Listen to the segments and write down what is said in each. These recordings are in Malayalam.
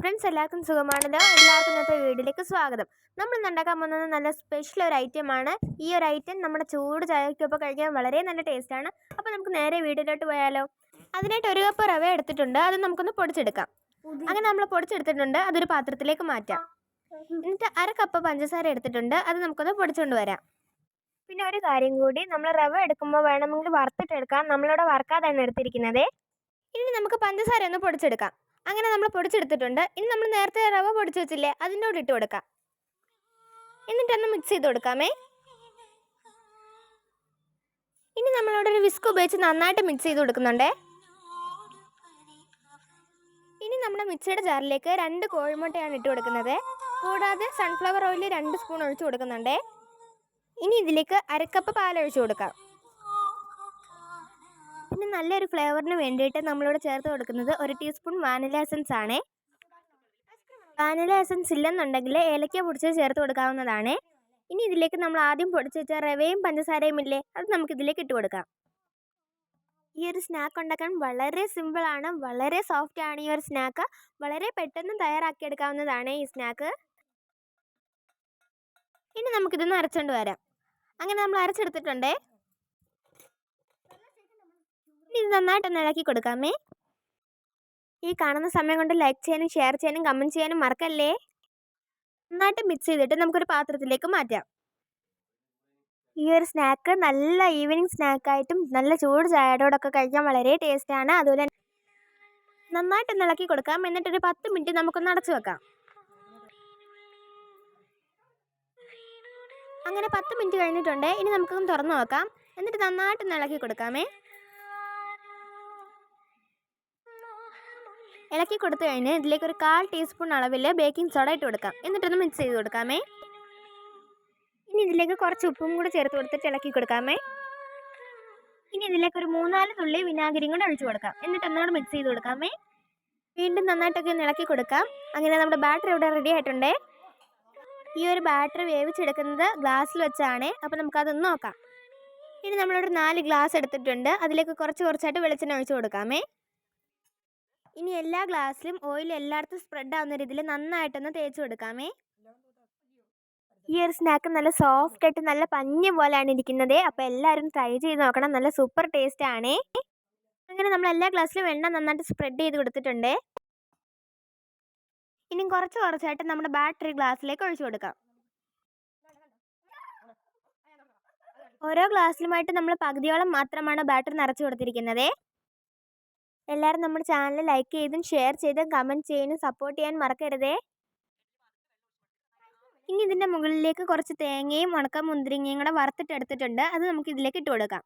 ഫ്രണ്ട്സ് എല്ലാവർക്കും സുഖമാണല്ലോ? എല്ലാവർക്കും ഇന്നത്തെ വീഡിയോയിലേക്ക് സ്വാഗതം. നമ്മൾ ഉണ്ടാക്കാൻ പോകുന്നത് നല്ല സ്പെഷ്യൽ ഒരു ഐറ്റമാണ് ഈ ഒരു ഐറ്റം നമ്മുടെ ചൂട് ചായക്കൊപ്പം കഴിക്കാൻ വളരെ നല്ല ടേസ്റ്റാണ് അപ്പോൾ നമുക്ക് നേരെ വീഡിയോയിലോട്ട് പോയാലോ? അതിനായിട്ട് ഒരു കപ്പ് റവ എടുത്തിട്ടുണ്ട്. അത് നമുക്കൊന്ന് പൊടിച്ചെടുക്കാം. അങ്ങനെ നമ്മൾ പൊടിച്ചെടുത്തിട്ടുണ്ട്. അതൊരു പാത്രത്തിലേക്ക് മാറ്റാം. എന്നിട്ട് അര കപ്പ് പഞ്ചസാര എടുത്തിട്ടുണ്ട്. അത് നമുക്കൊന്ന് പൊടിച്ചുകൊണ്ട് വരാം. പിന്നെ ഒരു കാര്യം കൂടി. നമ്മൾ റവ എടുക്കുമ്പോൾ വേണമെങ്കിൽ വറുത്തിട്ടെടുക്കാം. നമ്മളിവിടെ വറുക്കാതാണ് എടുത്തിരിക്കുന്നത്. ഇനി നമുക്ക് പഞ്ചസാര ഒന്ന് പൊടിച്ചെടുക്കാം. അങ്ങനെ നമ്മൾ പൊടിച്ചെടുത്തിട്ടുണ്ട്. ഇനി നമ്മൾ നേരത്തെ റവ പൊടിച്ച് വെച്ചില്ലേ അതിന്റെ കൂടെ ഇട്ട് കൊടുക്കാം. എന്നിട്ടൊന്ന് മിക്സ് ചെയ്ത് കൊടുക്കാമേ. ഇനി നമ്മളിവിടെ ഒരു വിസ്ക് ഉപയോഗിച്ച് നന്നായിട്ട് മിക്സ് ചെയ്ത് കൊടുക്കുന്നുണ്ടേ. ഇനി നമ്മുടെ മിക്സിയുടെ ജാറിലേക്ക് രണ്ട് കോഴിമുട്ടയാണ് ഇട്ട് കൊടുക്കുന്നത്. കൂടാതെ സൺഫ്ലവർ ഓയിൽ രണ്ട് സ്പൂൺ ഒഴിച്ചു കൊടുക്കുന്നുണ്ടേ. ഇനി ഇതിലേക്ക് അരക്കപ്പ് പാൽ ഒഴിച്ച് കൊടുക്കാം. പിന്നെ നല്ലൊരു ഫ്ലേവറിന് വേണ്ടിയിട്ട് നമ്മളിവിടെ ചേർത്ത് കൊടുക്കുന്നത് ഒരു ടീസ്പൂൺ വാനില എസൻസ് ആണ്. വാനില എസൻസ് ഇല്ലെന്നുണ്ടെങ്കിൽ ഏലക്ക പൊടിച്ച് ചേർത്ത് കൊടുക്കാവുന്നതാണ്. ഇനി ഇതിലേക്ക് നമ്മൾ ആദ്യം പൊടിച്ച് വെച്ച റവയും പഞ്ചസാരയും ഇല്ലേ അത് നമുക്ക് ഇതിലേക്ക് ഇട്ട് കൊടുക്കാം. ഈ ഒരു സ്നാക്ക് ഉണ്ടാക്കാൻ വളരെ സിമ്പിളാണ് വളരെ സോഫ്റ്റ് ആണ് ഈ ഒരു സ്നാക്ക്. വളരെ പെട്ടെന്ന് തയ്യാറാക്കി എടുക്കാവുന്നതാണ് ഈ സ്നാക്ക്. ഇനി നമുക്കിതൊന്ന് അരച്ചുകൊണ്ട് വരാം. അങ്ങനെ നമ്മൾ അരച്ചെടുത്തിട്ടുണ്ടേ. ഇത് നന്നായിട്ടൊന്ന് ഇളക്കി കൊടുക്കാമേ. ഈ കാണുന്ന സമയം കൊണ്ട് ലൈക്ക് ചെയ്യാനും ഷെയർ ചെയ്യാനും കമന്റ് ചെയ്യാനും മറക്കല്ലേ? നന്നായിട്ട് മിക്സ് ചെയ്തിട്ട് നമുക്കൊരു പാത്രത്തിലേക്ക് മാറ്റാം. ഈ ഒരു സ്നാക്ക് നല്ല ഈവനിങ് സ്നാക്കായിട്ടും നല്ല ചൂട് ചായയോടൊക്കെ കഴിക്കാൻ വളരെ ടേസ്റ്റാണ് അതുപോലെ നന്നായിട്ടൊന്ന് ഇളക്കി കൊടുക്കാം. എന്നിട്ടൊരു പത്ത് മിനിറ്റ് നമുക്കൊന്ന് അടച്ചു വെക്കാം. അങ്ങനെ പത്ത് മിനിറ്റ് കഴിഞ്ഞിട്ടുണ്ട്. ഇനി നമുക്കൊന്ന് തുറന്നു നോക്കാം. എന്നിട്ട് നന്നായിട്ടൊന്ന് ഇളക്കി കൊടുക്കാമേ. ഇളക്കി കൊടുത്തു കഴിഞ്ഞ് ഇതിലേക്ക് ഒരു കാൽ ടീസ്പൂൺ അളവിൽ ബേക്കിംഗ് സോഡ ഇട്ട് കൊടുക്കാം. എന്നിട്ടൊന്ന് മിക്സ് ചെയ്ത് കൊടുക്കാമേ. ഇനി ഇതിലേക്ക് കുറച്ച് ഉപ്പും കൂടെ ചേർത്ത് കൊടുത്തിട്ട് ഇളക്കി കൊടുക്കാമേ. ഇനി ഇതിലേക്ക് ഒരു മൂന്നാൽ തുള്ളി വിനാഗിരിയും കൂടെ ഒഴിച്ചു കൊടുക്കാം. എന്നിട്ട് ഒന്നുകൂടെ മിക്സ് ചെയ്ത് കൊടുക്കാമേ. വീണ്ടും നന്നായിട്ടൊക്കെ ഒന്ന് ഇളക്കി കൊടുക്കാം. അങ്ങനെ നമ്മുടെ ബാറ്ററി ഇവിടെ റെഡി ആയിട്ടുണ്ടേ. ഈ ഒരു ബാറ്ററി വേവിച്ചെടുക്കുന്നത് ഗ്ലാസ്സിൽ വെച്ചാണ്. അപ്പോൾ നമുക്കതൊന്ന് നോക്കാം. ഇനി നമ്മളൊരു നാല് ഗ്ലാസ് എടുത്തിട്ടുണ്ട്. അതിലേക്ക് കുറച്ച് കുറച്ചായിട്ട് വെളിച്ചെണ്ണ ഒഴിച്ച് കൊടുക്കാമേ. ഇനി എല്ലാ ഗ്ലാസ്സിലും ഓയിൽ എല്ലായിടത്തും സ്പ്രെഡ് ആവുന്ന രീതിയിൽ നന്നായിട്ടൊന്ന് തേച്ച് കൊടുക്കാമേ. ഈ ഒരു സ്നാക്ക് നല്ല സോഫ്റ്റ് ആയിട്ട് നല്ല പഞ്ഞ പോലെയാണ് ഇരിക്കുന്നത്. അപ്പോൾ എല്ലാവരും ട്രൈ ചെയ്ത് നോക്കണം. നല്ല സൂപ്പർ ടേസ്റ്റ് ആണ്. അങ്ങനെ നമ്മൾ എല്ലാ ഗ്ലാസ്സിലും വെണ്ണ നന്നായിട്ട് സ്പ്രെഡ് ചെയ്ത് കൊടുത്തിട്ടുണ്ട്. ഇനി കുറച്ച് കുറച്ചായിട്ട് നമ്മുടെ ബാറ്ററി ഗ്ലാസ്സിലേക്ക് ഒഴിച്ചു കൊടുക്കാം. ഓരോ ഗ്ലാസ്സിലുമായിട്ട് നമ്മൾ പകുതിയോളം മാത്രമാണ് ബാറ്ററി നിറച്ചു കൊടുത്തിരിക്കുന്നത്. എല്ലാവരും നമ്മുടെ ചാനൽ ലൈക്ക് ചെയ്തും ഷെയർ ചെയ്തും കമന്റ് ചെയ്യാനും സപ്പോർട്ട് ചെയ്യാൻ മറക്കരുതേ. ഇനി ഇതിന്റെ മുകളിലേക്ക് കുറച്ച് തേങ്ങയും ഉണക്ക മുന്തിരിങ്ങയും കൂടെ വറുത്തിട്ടെടുത്തിട്ടുണ്ട് അത് നമുക്ക് ഇതിലേക്ക് ഇട്ട് കൊടുക്കാം.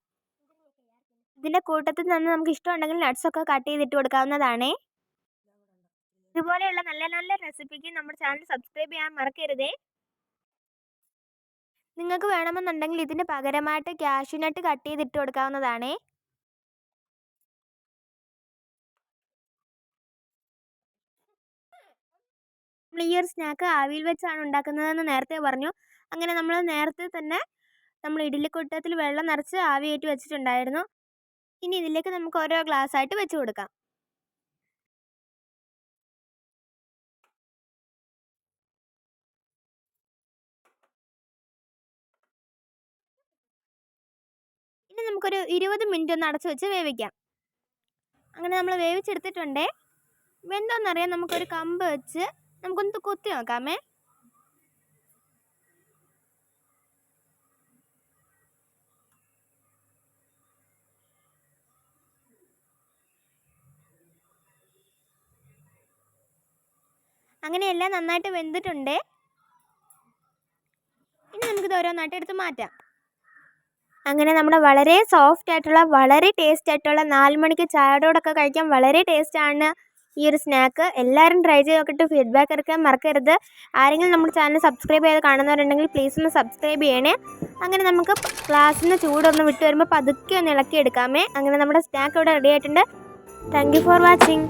ഇതിന്റെ കൂട്ടത്തിൽ നിന്ന് നമുക്ക് ഇഷ്ടമുണ്ടെങ്കിൽ നട്ട്സൊക്കെ കട്ട് ചെയ്തിട്ട് കൊടുക്കാവുന്നതാണേ. ഇതുപോലെയുള്ള നല്ല നല്ല റെസിപ്പിക്ക് നമ്മുടെ ചാനൽ സബ്സ്ക്രൈബ് ചെയ്യാൻ മറക്കരുതേ. നിങ്ങൾക്ക് വേണമെന്നുണ്ടെങ്കിൽ ഇതിന് പകരമായിട്ട് ക്യാഷ്യൂനട്ട് കട്ട് ചെയ്തിട്ട് കൊടുക്കാവുന്നതാണേ. നമ്മൾ ഈ ഒരു സ്നാക്ക് ആവിയിൽ വെച്ചാണ് ഉണ്ടാക്കുന്നതെന്ന് നേരത്തെ പറഞ്ഞു. അങ്ങനെ നമ്മൾ നേരത്തെ തന്നെ നമ്മൾ ഇഡ്ഡലിക്കുട്ടത്തിൽ വെള്ളം നിറച്ച് ആവിയേറ്റ് വെച്ചിട്ടുണ്ടായിരുന്നു. ഇനി ഇതിലേക്ക് നമുക്ക് ഓരോ ഗ്ലാസ് ആയിട്ട് വെച്ച് കൊടുക്കാം. ഇനി നമുക്കൊരു ഇരുപത് മിനിറ്റ് ഒന്ന് അടച്ചു വെച്ച് വേവിക്കാം. അങ്ങനെ നമ്മൾ വേവിച്ചെടുത്തിട്ടുണ്ടേ. വെന്തോന്നറിയാൻ നമുക്കൊരു കമ്പ് വെച്ച് നമുക്കൊന്ന് കൊത്തി നോക്കാമേ. അങ്ങനെ എല്ലാം നന്നായിട്ട് വെന്തിട്ടുണ്ട്. ഇനി നമുക്കിത് ഓരോന്നായിട്ട് എടുത്ത് മാറ്റാം. അങ്ങനെ നമ്മുടെ വളരെ സോഫ്റ്റ് ആയിട്ടുള്ള വളരെ ടേസ്റ്റ് ആയിട്ടുള്ള നാല് മണിക്ക് ചായയോടൊക്കെ കഴിക്കാൻ വളരെ ടേസ്റ്റാണ് ഈ ഒരു സ്നാക്ക് എല്ലാവരും ട്രൈ ചെയ്ത് നോക്കിയിട്ട് ഫീഡ്ബാക്ക് ഇറക്കാൻ മറക്കരുത്. ആരെങ്കിലും നമ്മുടെ ചാനൽ സബ്സ്ക്രൈബ് ചെയ്ത് കാണുന്നവരുണ്ടെങ്കിൽ പ്ലീസ് ഒന്ന് സബ്സ്ക്രൈബ് ചെയ്യണേ. അങ്ങനെ നമുക്ക് ക്ലാസ്സിൽ നിന്ന് ചൂടൊന്ന് വിട്ട് വരുമ്പോൾ പതുക്കെ ഒന്ന് ഇളക്കി എടുക്കാമേ. അങ്ങനെ നമ്മുടെ സ്നാക്ക് ഇവിടെ റെഡി ആയിട്ടുണ്ട്. Thank for watching